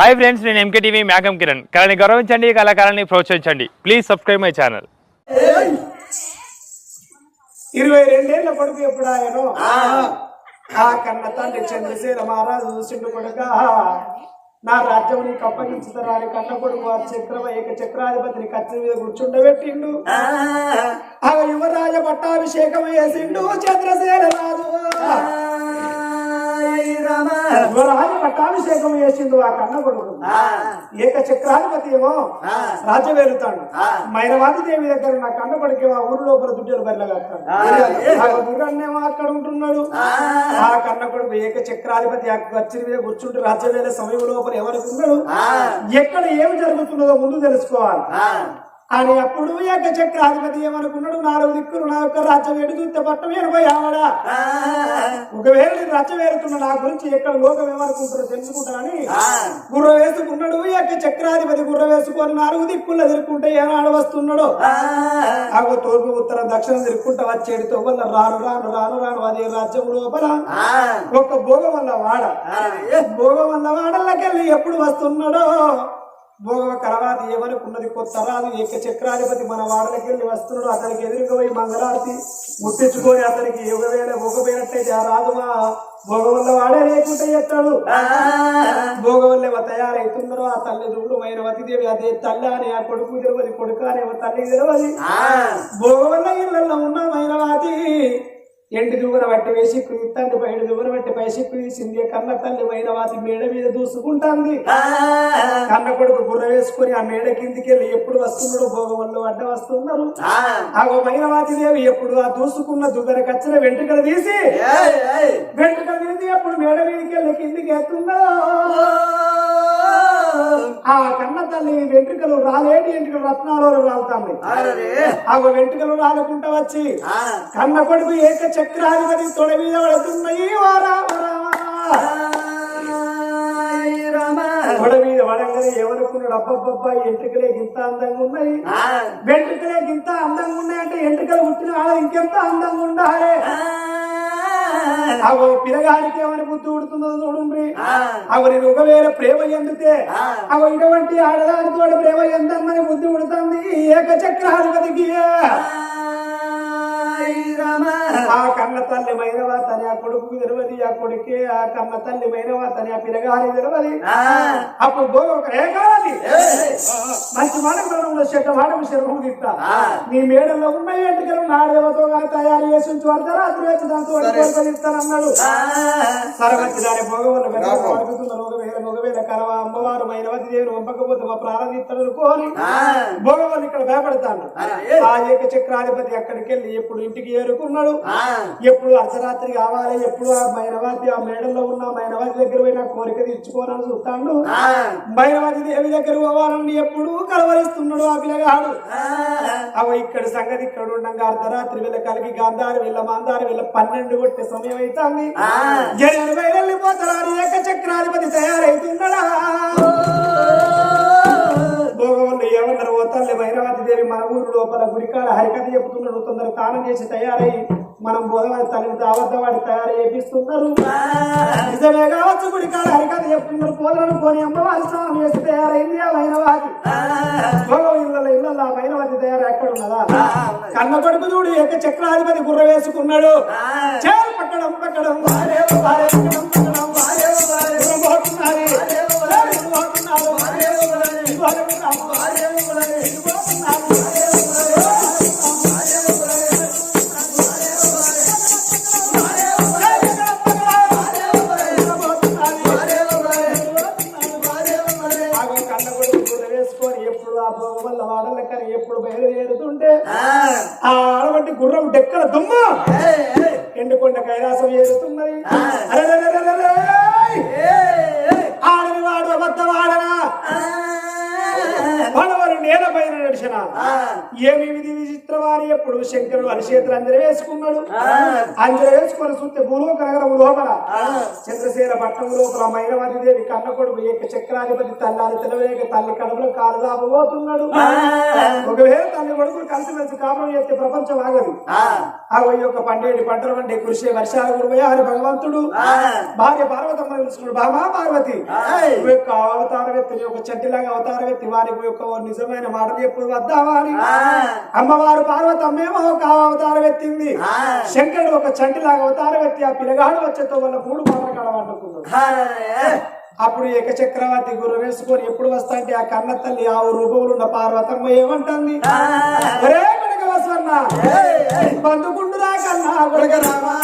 Hi friends నేను MK TV మేఘం కిరణ్. కళని గౌరవించండి కళాకారాన్ని ప్రోత్సహించండి. Please subscribe my channel. ఇరవై రెండేళ్ళ కొడుకు ఎప్పుడు ఆయనో ఆ కన్న తండ్రి చంద్రశేఖర మహారాజు చూసిండు కొడుక. నా రాజ్యం నీకు అప్పగించుతారని కన్న కొడుకు ఆ చక్రమ ఏక చక్రాధిపతిని కత్తి మీద కూర్చుండబెట్టిండు. ఆ. యువరాజ పట్టాభిషేకం వేసిండు చంద్రశేఖర రాజు. యువరాజ పట్టాభిషేకం ఆ కన్న కొడుకు ఏక చక్రాధిపతి ఏమో రాజ్యం వెళ్తాడు మైనవాది దేవి దగ్గర నా కన్న కొడుకు ఆ ఊరు లోపల దుడ్డలు గుర్రన్నేమో అక్కడ ఉంటున్నాడు. ఆ. కన్న కొడుకు ఏక చక్రాధిపతి ఆ గచ్చిన మీద కూర్చుంటూ రాజ్యవేళ సమయం లోపల ఎవరికి ఉన్నాడు ఎక్కడ ఏమి జరుగుతున్నదో ముందు తెలుసుకోవాలి. అని అప్పుడు ఏక చక్రాధిపతి ఏమనుకున్నాడు? నాలుగు దిక్కులు నా యొక్క రాజ్యం ఎడు చూస్తే పట్టం ఎనభై ఆవడా ఒకవేళ నేను రచ్చ వేరుతున్న నా గురించి ఎక్కడ లోకం ఏమనుకుంటారో తెలుసుకుంటానని గుర్ర వేసుకున్నాడు. యొక్క చక్రాధిపతి గుర్ర వేసుకొని నాలుగు దిక్కుల్లో తిరుక్కుంటే ఏనాడు వస్తున్నాడు? ఆగో తూర్పు ఉత్తరం దక్షిణం తిరుక్కుంటా వచ్చేడితో వల్ల రాను రాను రాను రాను అదే రాజ్యం లోపల. ఒక భోగం వల్ల వాడ. భోగం వల్ల వాడల్లకెళ్ళి ఎప్పుడు వస్తున్నాడో? భోగవ కలవాత ఏమనుకున్నది? కొత్త రాదు ఏక చక్రాధిపతి మన వాడలకెళ్ళి వస్తున్నాడు. అతనికి ఎదురుగా పోయి మంగళారతి ముట్టించుకొని అతనికి యుగవేళ భోగపోయినట్టయితే ఆ రాజు మా భోగవల్ల వాడే లేకుంటే చెప్తాడు భోగవల్ల తయారైతున్నారో ఆ తల్లి చూడు మైనవతి దేవి అదే తల్లి అని ఆ కొడుకు తెలియదు కొడుకు అనేవో తల్లి తెలియదు భోగవల్ల ఇళ్ళల్లో ఉన్న మైనవాతి ఎండు దువ్వన బట్టి వేసి తండ్రి పైన దువ్వన బట్టి పైసి తీసింది కన్న తల్లి మైనవాతి మేడ మీద దూసుకుంటాంది. కన్న కొడుకు గుర్ర వేసుకొని ఆ మేడ కిందికి వెళ్ళి ఎప్పుడు వస్తున్నాడు భోగవల్లు అడ్డ వస్తున్నారు. ఆ. మైనవాతి దేవి ఎప్పుడు ఆ దూసుకున్న దువ్వెన కచ్చిన వెంట్రుకలు తీసి వెంట్రుకలు తీసి ఎప్పుడు మేడ మీదకి వెళ్ళి కిందికి ఎత్తుందో ఆ కన్న తల్లి వెంట్రుకలు రాలేటి వెంట్రుకలు రత్నాలు రాలుతాయి ఆ వెంట్రుకలు రాలకుండా వచ్చి కన్న కొడుకు ఏక చక్రాధిపతి తొడ మీద పడుతున్నాయి. వారా మీద పడంగానే అబ్బబ్బబ్బా ఎంట్రుకలే గింత అందంగా ఉన్నాయి. వెంట్రుకలే గింత అందంగా ఉన్నాయి అంటే ఎంట్రుకలు పుట్టిన వాళ్ళ ఇంకెంత అందంగా ఉండాలి? అగో పిల్లగాడికి ఏమని బుద్ధి ఉడుతుందో చూడండి. అగో నేను ఒకవేళ ప్రేమ ఎందుతే అగో ఇటువంటి ఆడదానితో ప్రేమ ఎంతమని బుద్ధి ఉడుతుంది? ఏక చక్రాధిపతికి ఆ కన్న తల్లి మైనవా తని ఆ కొడుకు తెరవది ఆ కొడుకే ఆ కన్న తల్లి మైనవా తని ఆ పిల్లగాని తెరవది అప్పుడు గో ఒక ఏకాది మంచి మానవుడు చెట్ట మానవు శరీరం తీస్తా నీ మేడలో ఉన్న ఎంటికలు నాడేవతో కానీ తయారు చేసి వాడతారు రాత్రి వచ్చి దాంతో ఇస్తానన్నాడు. సరవచ్చి దాని భోగవల్ల కలవ అమ్మవారు మైనవతి దేవుని పంపకపోతే మా ప్రారంభిస్తాడు అనుకోని భోగవల్లి ఇక్కడ భయపడతాను. ఆ. ఏక చక్రాధిపతి అక్కడికి వెళ్ళి ఎప్పుడు ఇంటికి ఏరుకున్నాడు. ఎప్పుడు అర్ధరాత్రి కావాలి ఎప్పుడు ఆ మైనవాతి ఆ మేడల్లో ఉన్న మైనవాతి దగ్గర పోయి నా కోరిక తీర్చుకోవాలని చూస్తాడు. మైనవాతి దేవి దగ్గర పోవాలని ఎప్పుడు కలవరిస్తున్నాడు ఆ పిల్లగాడు. అవ ఇక్కడ సంగతి ఇక్కడ ఉండగా అర్ధరాత్రి వీళ్ళ కలిగి గాంధారి వీళ్ళ మందారి వీళ్ళ పన్నెండు కొట్టే సమయం అవుతుంది బయలు వెళ్ళిపోతారు ఏక చక్రాధిపతి తయారైతున్నాడా? భోగవల్లి ఓ తల్లి భైరవతి దేవి మన ఊరు లోపల గుడికాడ హరికథ చెబుతున్నాడు తొందర తానం చేసి తయారై మనం భోగవతి తల్లిని అబద్ధవాడి తయారు చేపిస్తున్నారు. నిజమే కావచ్చు గుడికాడ హరికథ చెప్తున్నారు పోదలను కొని అమ్మవారి స్నానం చేసి తయారైంది ఆ భైరవాది భోగవ ఇళ్ళ ఇళ్ళ భైరవతి తయారు ఎక్కడ ఉన్నదా కన్న కొడుకు చూడు ఏక చక్రాధిపతి గుర్ర వేసుకున్నాడు. చేరు పట్టడం పట్టడం పట్టడం. ఎప్పుడు భోగ వల్ల వాడల కానీ ఎప్పుడు బయలుదేరుతుంటే ఆ. ఆడబట్టి గుర్రం డెక్కల దుమ్మ. ఎండుకొండ కైలాసం ఏరుతున్నది. అరెరెరెరెరెరె! ఆడని వాడు అబద్ధ వాడనా వాడవారు నేల పైన నడిచిన ఏమి విధి విచిత్రవారి? ఎప్పుడు శంకరుడు అరిచేతులు అందరూ వేసుకున్నాడు. అందరూ వేసుకొని చూస్తే భూలోక నగరం లోపల. చంద్రశేల పట్టణం లోపల మైనవతి దేవి కన్న కొడుకు ఏక చక్రాధిపతి తల్లాలి తెలవేక తల్లి కడుపులో కాలు దాపబోతున్నాడు. ఒకవేళ తల్లి కొడుకులు కలిసి మెలిసి కాపురం చేస్తే ప్రపంచం ఆగదు. ఆ. యొక్క పండేటి పంటలు పండే కృషి వర్షాలు అని భగవంతుడు. భార్య పార్వతమ్మ పిలుచుకున్నాడు బామా పార్వతి. అవతారం ఎత్తి యొక్క చెట్టులాగా అవతారం ఎత్తి వారికి యొక్క నిజమైన మాటలు ఎప్పుడు వద్దావా అని? అమ్మవారు పార్వతమ్మేమో ఒక అవతారం ఎత్తింది శంకరుడు ఒక చంటిలాగా అవతారం ఎత్తి ఆ పిల్లగాడు వచ్చేతో వల్ల మూడు మాటలు కడవంటుకున్నాడు అప్పుడు ఏక చక్రవర్తి గురు వేసుకొని ఎప్పుడు వస్తా అంటే ఆ కన్న తల్లి ఆ రూపంలో ఉన్న పార్వతమ్మ ఏమంటుంది? బందుకుండురా కన్నా కొడుక రామా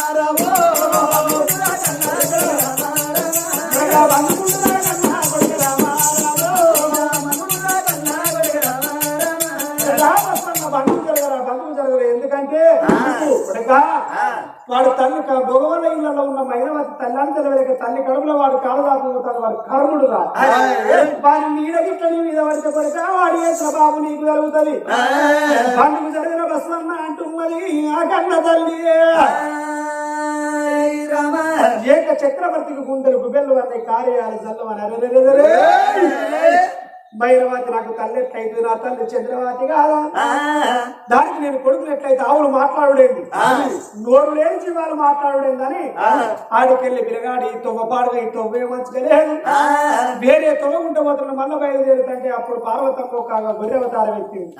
వాడు తల్లి భగవన్న ఇళ్ళలో ఉన్న మైనవతి తల్లని తెలియక తల్లి కడుపులో వాడు కాలదాపుతాడు వాడు కర్ముడు రా. వాడి నీ మీద పడితే పడితే వాడి ఏ స్వభావం నీకు కలుగుతుంది? పండుగ జరిగిన బస్వన్న అంటున్నది ఆ కన్న తల్లి. ఏక చక్రవర్తికి గుండెలు గుబెల్లు అనే కార్యాలు చల్లవని. మైనవతి నాకు తల్లి ఎట్లయితే నా తల్లి చంద్రవతి కాదా దానికి నేను కొడుకులు ఎట్లయితే ఆవులు మాట్లాడుడేంది నోరు లేని జీవాలు మాట్లాడుడేందని ఆడికెళ్ళి బిరగాడి తొవ్వపాడుగా ఈ తొవ్వే మంచుకోలేదు వేరే తొవ్వకుంట పోతున్న మల్ల బయలుదేరుతంటే అప్పుడు పార్వతమ్మ ఒక గొర్రె అవతారం ఎత్తింది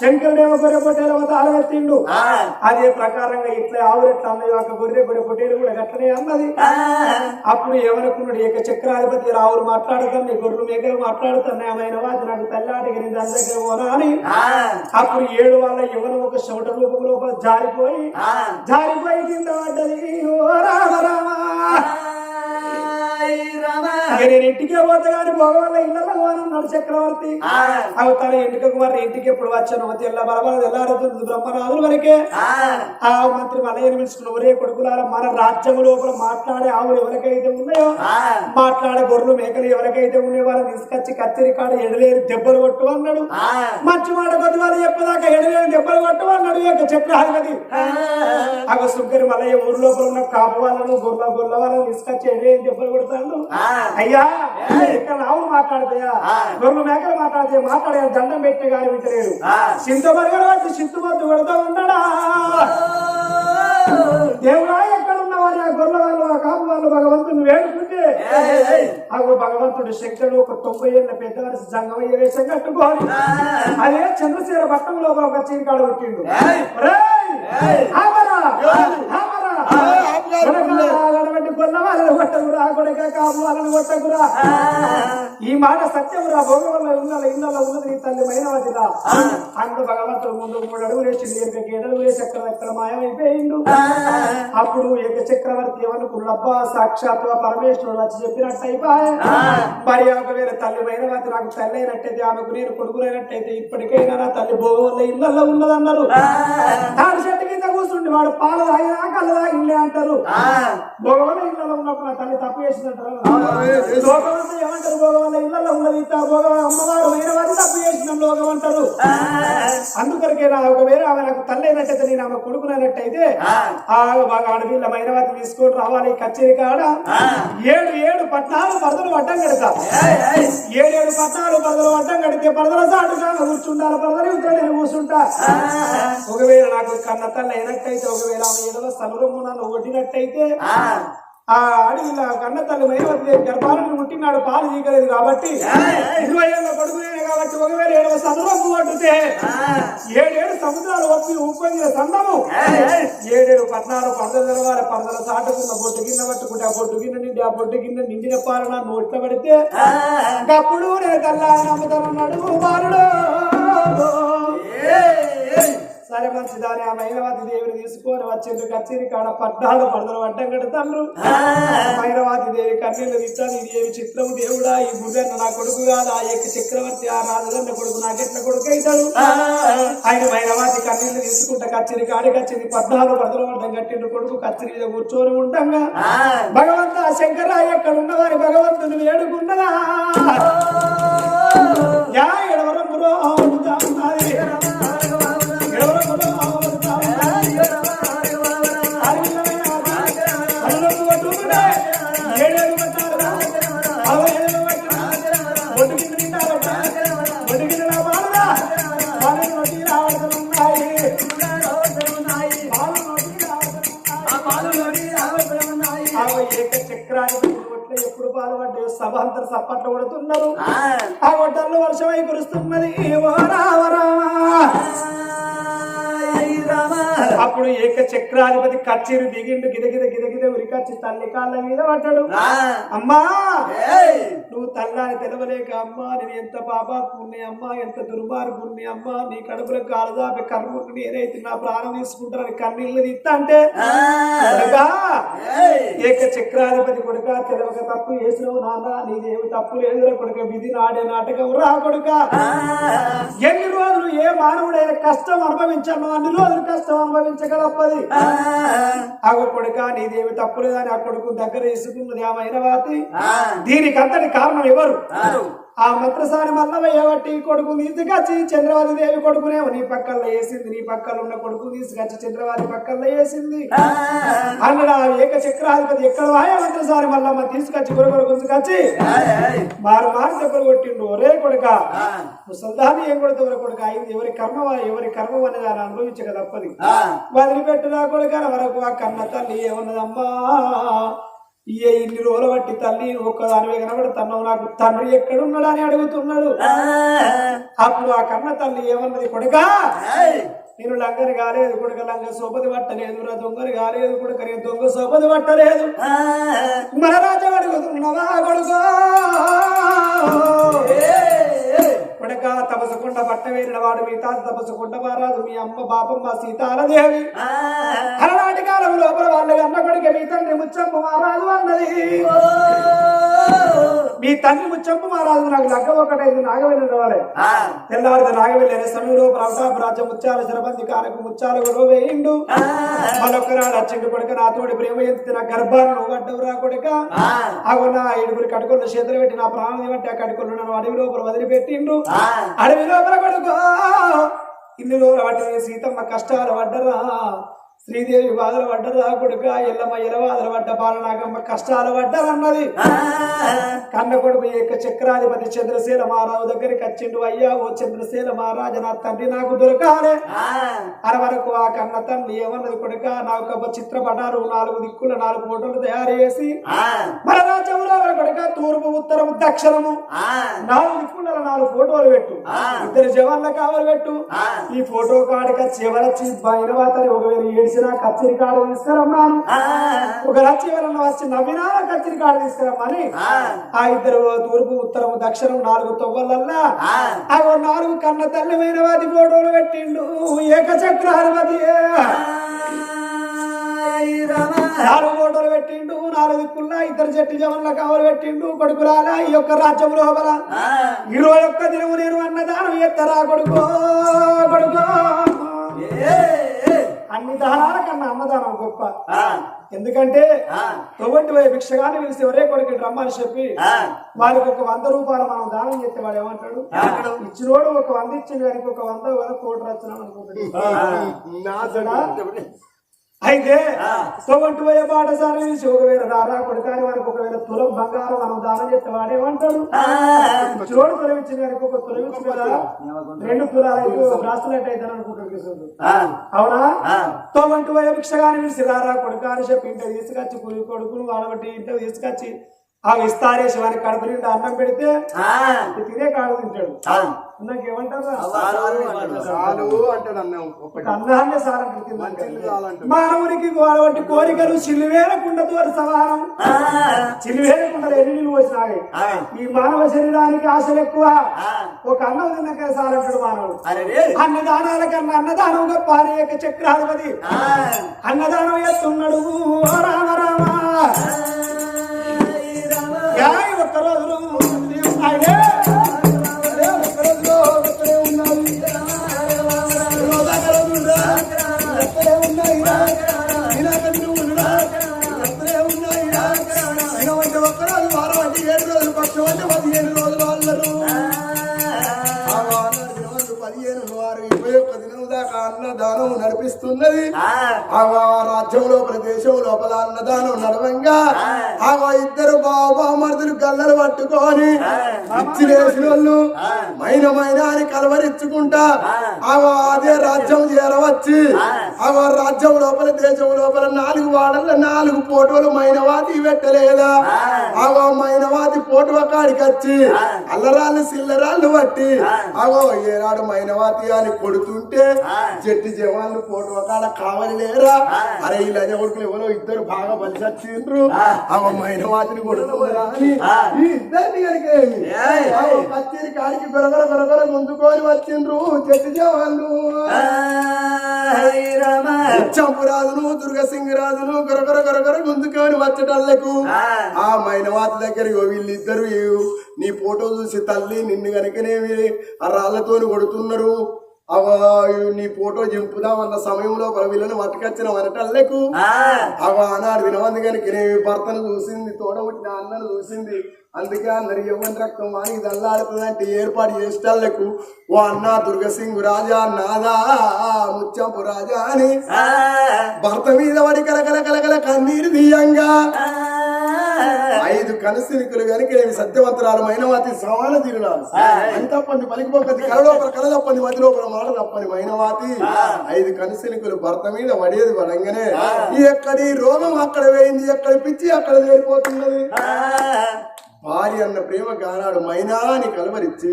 శంకరుడేమో గొర్రె పొట్టేలు అవతారం ఎత్తిండు అదే ప్రకారంగా ఇట్లా ఆవులు ఎట్లా అన్నది ఒక గొర్రె గొర్రె పొట్టేలు కూడా గట్లనే అన్నది. అప్పుడు ఎవరనుకున్నాడు ఏక చక్రాధిపతి రావులు మాట్లాడుతున్నాయి గొర్రెలు మేకలు మాట్లాడుతున్నాయి వాది నాకు తల్లాటికి నేను దాని దగ్గర పోనా అని. అప్పుడు ఏడు వాళ్ళ యువన ఒక శౌట రూపం లోపల జారిపోయి జారిపోయి కింద పడ్డది. రామ నేను ఇంటికే పోతే కానీ భగవాన్ ఇళ్ళలో పోనన్నాడు చక్రవర్తి అవి తన ఇంటికి మరి ఇంటికి ఎప్పుడు వచ్చాను? తెల్ల బలబల తెల్లారుతుంది బ్రహ్మనాథుల వరకే. ఆ. మంత్రి మలయ్య పిలుచుకున్న ఒరే కొడుకులారా మన రాజ్యం లోపల మాట్లాడే ఆవులు ఎవరికైతే ఉన్నాయో మాట్లాడే గొర్రెలు మేకలు ఎవరికైతే ఉన్నాయో వాళ్ళని తీసుకొచ్చి కత్తిరి కాడ ఎడలేని దెబ్బలు కొట్టు అన్నాడు. మంచి మాట కొద్ది వాళ్ళు చెప్పదాకా ఎడలేని దెబ్బలు కొట్టు అన్నాడు. యొక్క చక్రాధిపతి అగ సుగ్గరి మలయ్య ఊరు లోపల ఉన్న కాపు వాళ్ళను గొర్రెల గొర్రెల వాళ్ళని తీసుకొచ్చి ఎడలేని దెబ్బలు అయ్యా ఇక్కడ ఆవులు మాట్లాడతాయా? గొర్రెలు మేకలు మాట్లాడితే మాట్లాడే దండం పెట్టే గాని వింటలేడు. సింత బరగడ వచ్చి సింతు మద్దు కొడతా ఉన్నాడా? దేవుడా ఎక్కడ ఉన్నవారు ఆ గొర్రెల వాళ్ళు ఆ కాపు వాళ్ళు భగవంతుని వేడుకుంటే? అగో భగవంతుడు శంకరుడు ఒక తొంభై ఏళ్ళ పెద్ద వరుస జంగమయ్య వేషం కట్టుకోవాలి అదే చంద్రశేఖర పట్టణం లోపల ఒక చీరికాడు పుట్టిండు. ఈ మాట సత్యమురా భోగవల్ల ఉన్నల ఇళ్ళలో ఉన్నది నీ తల్లి మైనవతిరా. అందు భగవంతుడు ముందు మూడు అడుగులు వేసి దీర్ఘ ఏడడుగులు వేసి అక్కడ అక్కడ మాయమైపోయిండు అప్పుడు ఏక చక్రవర్తి ఏమనుకున్నాడు? అబ్బా సాక్షాత్ పరమేశ్వరుడు వచ్చి చెప్పినట్టు అయిపోయా మరి ఒకవేళ తల్లి మైనవతి నాకు తల్లి అయినట్టయితే ఆమెకు నేను కొడుకులైనట్టయితే ఇప్పటికైనా నా తల్లి భోగవల్ల ఇళ్ళల్లో ఉన్నదన్నారు. కింద కూర్చుండి వాడు పాలు తాగినా కళ్ళు తాగిలే అంటారు. భోగవల్ల ఇళ్ళలో ఉన్నప్పుడు నా తల్లి తప్పు చేసిందంటారు లోకమంతా ఏమంటారు? భోగవల్ల ఇళ్ళలో ఉన్నది ఇట్లా భోగవ? అమ్మవారు మైనవారి తప్పు చేసిన లోకం అంటారు. అందుకొరకే నా ఒకవేళ ఆమె నాకు తల్లి అయినట్టయితే నేను ఆమె కొడుకునైనట్టయితే ఆడపిల్ల మైనవాతి తీసుకొని రావాలి ఈ కచేరి కాడ. ఏడు ఏడు పట్నాలు పరదలు అడ్డం కడతా. ఏడేడు పట్నాలు పరదలు అడ్డం కడితే పరదల సాటుగా కూర్చుంటారు పరదలు కూర్చుంటా. ఒకవేళ నాకు కన్న తల్లి అయినట్టయితే ఒకవేళ ఆమె ఏడవ సనురమ్ము నన్ను కొట్టినట్టయితే ఆ. అడవిలో కన్న తల్లి మైనవతి గర్భాలను పుట్టినాడు పాలు తీయలేదు కాబట్టి ఇరవై ఏళ్ళ కొడుకునే కాబట్టి ఒకవేళ ఏడవ సముద్రం పట్టుతే ఏడేడు సముద్రాలు ఒప్పి ఉప్పొంగిన సందము. ఏడేడు పట్నాలు పరదల తెలవాలి పరదల సాటుకున్న బొట్టు కింద పట్టుకుంటే ఆ బొట్టు కింద నిండి ఆ బొట్టు కింద నిండిన పాలన నోట్ల పడితే అప్పుడు నేను కల్లా నమ్ముతానన్నాడు బాలుడు. సరే మంచి దాని ఆ మైనవాది దేవిని తీసుకొని వచ్చిండు కచ్చేరి కాడ పట్టాలు పడదలు అడ్డం కడతాండ్రు. మైనవాది దేవి కన్నీళ్ళు ఇచ్చాను ఇది ఏమి చిత్రము దేవుడా ఈ గుడ్డన్న నా కొడుకు కాదు ఆ యొక్క చక్రవర్తి ఆ రాజుగన్న కొడుకు నాకెట్ల కొడుకు అవుతాడు. ఆయన మైనవాది కన్నీళ్ళు తీసుకుంటా కచ్చేరి కాడి కచ్చింది పద్నాలుగు పడదలు అడ్డం కట్టిండు కొడుకు కచ్చేరి మీద కూర్చొని ఉండంగా. భగవంత శంకర ఎక్కడ ఉన్నవారి భగవంతుని వేడుకున్నదా యా ఎడవరం సభంతరు సప్పట్లు కొడుతున్నారు. ఆ. గొడ్డల్లో వర్షమై కురుస్తున్నది. అప్పుడు ఏక చక్రాధిపతి కచ్చేరు దిగిండు గిదగిద గిదగిద ఉరికచ్చి తల్లి కాళ్ళ మీద పడ్డాడు. అమ్మా నువ్వు తల్లాని తెలవలేక అమ్మా నేను ఎంత పాపాత్ముని అమ్మా ఎంత దుర్మార్గుని అమ్మా నీ కడుపులో కాలు దాపి కర్ముని నేనైతే నా ప్రాణం తీసుకుంటానని కన్నీళ్ళు తీస్తా అంటే ఏక చక్రాధిపతి కొడుక తెలవక తప్పు చేసినావు నాన్న నీదేమి తప్పు లేదురా కొడుక విధి నాడే నాటకం రా కొడుక. ఎన్ని రోజులు ఏ మానవుడైన కష్టం అనుభవించాను అన్ని రోజులు కష్టం అనుభవించగలప్పది అగో కొడుక నీదేమి తప్పు లేదని ఆ కొడుకు దగ్గర తీసుకున్నది ఆ మైనవాతి? దీనికి అంతటి కారణం ఎవరు? ఆ మంత్రసాని మల్లవ ఏవట్టి కొడుకు తీసుకొచ్చి చంద్రవాది దేవి కొడుకునేమో నీ పక్కల్లో వేసింది నీ పక్కన ఉన్న కొడుకు తీసుకొచ్చి చంద్రవాది పక్కల్లో వేసింది. అన్నాడు ఆ. ఏక చక్రాధిపతి ఎక్కడ వాయ మంత్రసాని మల్లమ్మ తీసుకొచ్చి కొడుకు గుంజుకొచ్చి? మారు మారు దెబ్బలు కొట్టిండు. ఒరే కొడుక ముసల్దాన్ని ఏం కొడుతావు కొడుక? ఇది ఎవరి కర్మ ఎవరి కర్మ అనేది అని అనుభవించక తప్పది. వదిలిపెట్టునా కొడుక వరకు ఆ కన్న తల్లి ఏమన్నదమ్మా? ఇయ్య ఇన్ని రోజులు బట్టి తల్లి ఒక్కదానివే కనబడుతున్నావు నాకు? తండ్రి ఎక్కడున్నాడు అని అడుగుతున్నాడు. అప్పుడు ఆ కన్న తల్లి ఏమన్నది? కొడుక నేను లంగని కాలేదు కొడుక లంగ సోపది పట్టలేదు నా దొంగని కాలేదు కొడుక నేను దొంగ సోపది పట్టలేదు. మన రాజు అడుగుతున్నవా కొడుకో? కొడక తపసకుండా పట్ట వేరిన వాడు మీ తాత తపసకుండా మారాదు మీ అమ్మ బాపమ్మ సీతాలదేవి అలనాటి కొడుక మీ తండ్రి ముచ్చమ్మ మారాదు అన్నది. మీ తండ్రి ముచ్చమ్మ మారాదు నాకు లగ్గ ఒకటైదు నాగవెల్లి రావాలి. తెల్లవారిది నాగవెల్లి సమయంలో ప్రతాప రాజ్య ముత్యాల శరబంది కానకు ముత్యాల గొడవ వేయిండు. మళ్ళొక్కనాడు అచ్చిండు కొడుక నాతోడి ప్రేమ ఎత్తి నా గర్భాన్ని నువ్వు అడ్డవు రా కొడుక? అగో నా ఏడుగురి కడుకొల్ల చేతులు పెట్టి నా ప్రాణం బట్టి ఆ కడుకొల్లు నన్ను అడవి లోపల వదిలిపెట్టిండు అడవి లోపల కొడుకో ఇన్ని రోజులు పట్టిన సీతమ్మ కష్టాలు పడ్డరా. శ్రీదేవి బాధలు పడ్డరా కొడుక? ఎల్లమ్మ ఎలవాదలు పడ్డ బాలనాగమ్మ కష్టాలు పడ్డరన్నది కన్న కొడుకు యొక్క చక్రాధిపతి చంద్రశీల మహారాజు దగ్గరికి వచ్చిండు. అయ్యా ఓ చంద్రశీల మహారాజు నా తండ్రి నాకు దొరకాలే. అర వరకు ఆ కన్న తండ్రి ఏమన్నది కొడుక? నాకు ఒక చిత్రపటాలు నాలుగు దిక్కుల నాలుగు ఫోటోలు తయారు చేసి. మన రాజ్యంలో కొడుక తూర్పు ఉత్తరము దక్షిణము. నాలుగు దిక్కుల నాలుగు ఫోటోలు పెట్టు. ఇద్దరు జవాన్ల కావాలి పెట్టు. ఈ ఫోటో కాడిక చివరచి బైరవాతని ఒకవేళ ఏడ్చినా కచ్చిరి కాడు తీసుకురమ్మాను ఒక రచ్చి ఎవరన్నా వచ్చి నవ్వినా కచ్చిరి కాడు తీసుకురమ్మని. ఆ. ఇద్దరు తూర్పు ఉత్తరము దక్షిణం నాలుగు తొవ్వలల్లా ఆ. ఓ నాలుగు కన్న తల్లిమైన వాది ఫోటోలు పెట్టిండు. ఏకచక్రాధిపతి నాలుగు ఫోటోలు పెట్టిండు. నాలుగు దిక్కుల్లా ఇద్దరు చెట్టు జవన్ల కావలు పెట్టిండు. కొడుకురాలా ఈ యొక్క రాజ్యం లోపల ఇరవై ఒక్క దినము నేను అన్నదానం ఎత్తరా కొడుకో కొడుకో? అన్ని దానాల కన్నా అన్నదానం గొప్ప. ఎందుకంటే తొవ్వంటి పోయి భిక్షగాన్ని పిలిచి ఒరే కొడుకు రమ్మని చెప్పి వారికి ఒక వంద రూపాయలు మనం దానం చేస్తే వాడు ఏమంటాడు? ఇచ్చినోడు ఒక వంద ఇచ్చింది వారికి ఒక వంద వరకు కోటి రచన అనుకుంటాడు అయితే తొవ్వంటి పోయే పాఠశాల నుంచి ఒకవేళ రారా కొడుకాని వారికి ఒకవేళ తులం బంగారం మనం దానం చేస్తే వాడేమంటాడు ఇచ్చినోడు తులం ఇచ్చిన వారికి ఒక తులం ఇచ్చి కదా రెండు తులాలు బ్రాస్లెట్ అయితే అనుకుంటాడు. అవునా? తోమంటి పోయే భిక్షగాని పిలిచి రారా కొడుకు అని చెప్పి ఇంట తీసుకొచ్చి పులి కొడుకును వాళ్ళబట్టి ఇంట తీసుకొచ్చి ఆ విస్తారేసి వారికి కడుపు నిండా అన్నం పెడితే తినే కాడు తింటాడు. మానవునికి వాళ్ళ కోరికలు చిల్లువేలకుండా తోటి సమానం చిల్లువేలకుండా ఎన్ని నీళ్ళు వచ్చినాయి ఈ మానవ శరీరానికి ఆశలు ఎక్కువ. ఒక అన్నం తిన్నాక సారంటాడు మానవుడు. అన్నదానాల కన్నా అన్నదానం గొప్ప. అనేక చక్రాధిపతి. అన్నదానం ఎత్తున్నాడు. ఓ రామ రామ. యాయ్ ఒక్క రోజులు రోజులు అన్నదానం నడిపిస్తున్నది. ఆ. రాజ్యం లోపల దేశం లోపల అన్నదానం నడవంగా. ఆ. ఇద్దరు బాబామరుదులు గల్లలు పట్టుకొని ఇచ్చిలేసిన వాళ్ళు మైన మైన అని కలవరించుకుంటా ఆ. అదే రాజ్యం చేరవచ్చి. ఆ. రాజ్యం లోపల దేశం లోపల నాలుగు వాడల నాలుగు ఫోటోలు మైనవాది పెట్టలేదా ఆ. మైనవాది ఫోటో కాడికి వచ్చి అల్లరాళ్ళు సిల్లరాళ్ళు పట్టి అగో ఏనాడు మైనవాతి అని కొడుతుంటే జట్టి జవాన్లు కాడ కావాలి లేరా? అరే ఈ లజ కొడుకులు ఎవరో ఇద్దరు బాగా బలిసి వచ్చిండ్రు అవ మైనవాతిని కొడుతుందిరా అని ఈ ఇద్దరిని కాడికి గొరగొర గొరగొర ముందుకొని వచ్చిండ్రు జట్టి జవాన్లు. చంపురాజును దుర్గసింగరాజును గొరగొర గొరగొర గుంజుకొని వచ్చటల్లకు ఆ. మైనవాత దగ్గరికి వీళ్ళిద్దరు నీ ఫోటో చూసి తల్లి నిన్ను కనుకనేమి ఆ రాళ్ళతోని కొడుతున్నారు. నీ ఫోటో చింపుదామన్న సమయంలో వీళ్ళని పట్టుకొచ్చిన వనటల్లకు అవ ఆనాడు వినవంది కనుక భర్తను చూసింది తోడబుట్టిన అన్నను చూసింది. అందుకే అన్నారు ఎవరి రక్తం వానికి దల్లాడుతుందంటే ఏర్పాటు చేసేటాళ్ళకు ఓ అన్న దుర్గసింగ్ రాజా నాదా ముచ్చంపు రాజా అని భర్త మీద పడి కలకల కలకల కన్నీరు తీయంగా. ఐదు కనసినికులు కనుక ఏమి సత్యవంతరాలు మైనవాతి సమాన తీరునాలు అంత పంది పలికిపోకది కల లోపల కల తప్పని మధ్య లోపల మాట తప్పని మైనవాతి ఐదు కనసినికులు భర్త మీద పడేది పడంగానే ఎక్కడి రోగం అక్కడ వేయింది ఎక్కడ పిచ్చి అక్కడ చేరిపోతున్నది. భార్య అన్న ప్రేమ గానాడు మైనా అని కలవరిచ్చి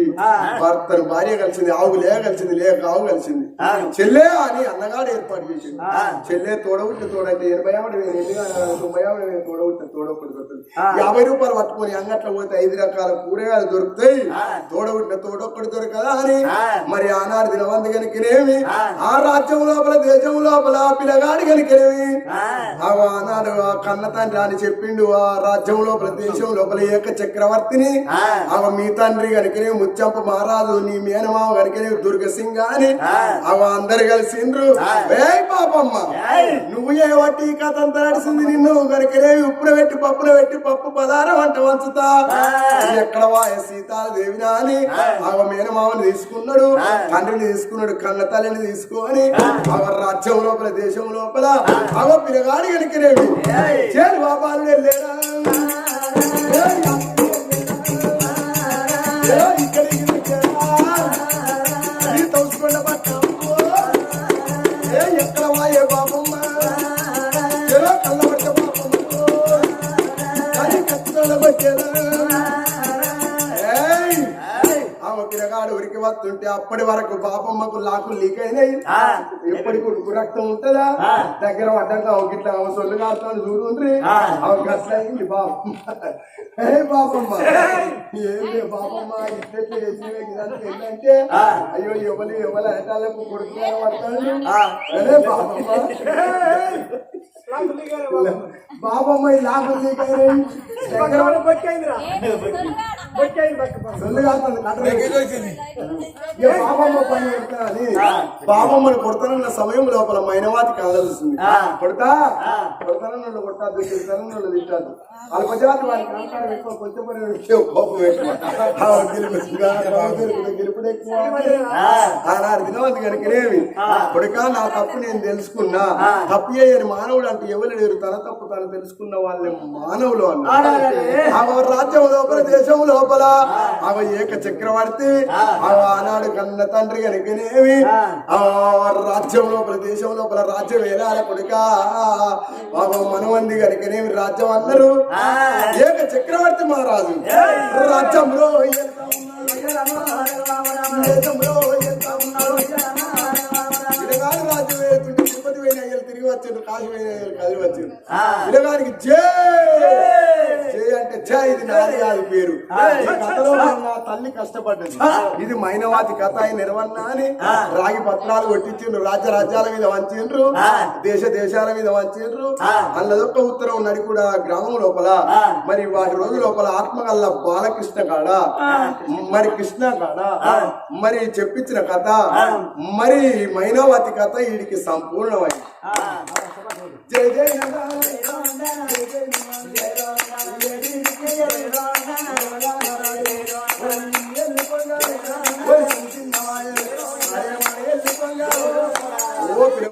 భర్తను భార్య కలిసింది ఆవు లే కలిసింది లేక ఆవు కలిసింది. చెల్లే అని అన్నగాడు ఏర్పాటు చేసింది చెల్లే తోడబుట్టి తోడంటే ఎనభై ఆవిడ తొంభై ఆవిడ వేలు తోడబుట్టి తోడొకటి దొరుకుతుంది యాభై రూపాయలు పట్టుకొని అంగట్లో పోతే ఐదు రకాల కూరగాయలు దొరుకుతాయి. తోడబుట్టిన తోడొక్కటి దొరకదా అని మరి ఆనాడు దినవంతి కనుకనేమి ఆ. రాజ్యం లోపల దేశం లోపల పిల్లగాడి కనుకనేమి ఆనాడు ఆ కన్న తండ్రి అని చెప్పిండు ఆ రాజ్యం లోపల దేశం లోపల ఏక చక్రవర్తిని ఆమె మీ తండ్రి కనుకనే ముచ్చంప మహారాజు నీ మేనమామ కనుకనే దుర్గసింగ అని ఆమె అందరు కలిసిండ్రు. ఏ పాపమ్మ నువ్వు ఏ వట్టి కథ అంతా నడిచింది నిన్ను? కనుకనే ఉప్పున పెట్టి పప్పున పెట్టి పప్పు పదారం వంట వంచుతా. ఎక్కడ వాయ సీతాల దేవినా అని ఆమె మేనమామని తీసుకున్నాడు. తండ్రిని తీసుకున్నాడు కన్న తల్లిని తీసుకొని. ఆమె రాజ్యం లోపల దేశం లోపల. ఆమె పిల్లగాడి కనుకనేవి చేరు బాబాలు వెళ్ళారా వస్తుంటే అప్పటి వరకు పాపమ్మకు లాకులు లీక్ అయినాయి ఎప్పటికి ఉడుకు రక్తం ఉంటుందా? దగ్గర పడ్డాక ఒక ఇట్లా సొల్లు కాస్తాను చూడుండ్రి. ఆమె గట్ల అయింది పాపమ్మ ఏ పాపమ్మ? ఏంటి పాపమ్మ ఇట్లెట్లు చేసినవే ఇదంతా ఏంటంటే అయ్యో ఎవరు ఎవరు అటాలకు కొడుకునే పడతాడు అరే పాపమ్మ? బాబమ్మ లాభం లీక్ అయినాయి దగ్గర బాబమ్మ పని పెడతానని బాబమ్మని కొడతానన్న సమయం లోపల మైనవాతి కలదలుస్తుంది కొడతా? కొడతానన్న కొట్టా తింటానన్న తింటాదు అల్పజాతి ఎక్కువ కొంచెం కోపం గెలుపుడు ఎక్కువ ఆనాడు దినవంతి కొడుక నా తప్పు నేను తెలుసుకున్నా. తప్పు చేయని మానవుడు అంటే ఎవరు లేరు. తన తప్పు తను తెలుసుకున్న వాళ్ళే మానవులు అన్నారు. రాజ్యం లోపల దేశం లోపల ఆమె ఏక చక్రవర్తి ఆనాడు కన్న తండ్రి కనుకనేమి రాజ్యం లోపల దేశం లోపల రాజ్యం వేలాల కొడుక ఆమె మనమంది కనుకనేమి రాజ్యం అందరూ. ఏక చక్రవర్తి మహారాజు. రాజ్యంలో ఎంత ఉన్నాడు? దేశంలో ఎంత ఉన్నాడు? తిరిగి వచ్చిండు కాశీ పోయిన అయ్యలు కదిలి వచ్చిండు ఇలాగానికి జై! జై అంటే జై ఇది నాది కాదు పేరు. ఈ కథలో నా తల్లి కష్టపడ్డది. ఇది మైనవాతి కథ ఆయన నిర్వహణ అని రాగి పత్రాలు కొట్టించిండ్రు. రాజ్య రాజ్యాల మీద వంచిండ్రు. దేశ దేశాల మీద వంచిండ్రు. అన్నదొక్క ఉత్తరం ఉన్నది కూడా గ్రామం లోపల. మరి వాటి రోజు లోపల ఆత్మగల్ల బాలకృష్ణ కాడ. మరి కృష్ణ కాడ. మరి చెప్పించిన కథ. మరి మైనావతి కథ వీడికి సంపూర్ణమైంది. జయ జయ ఓ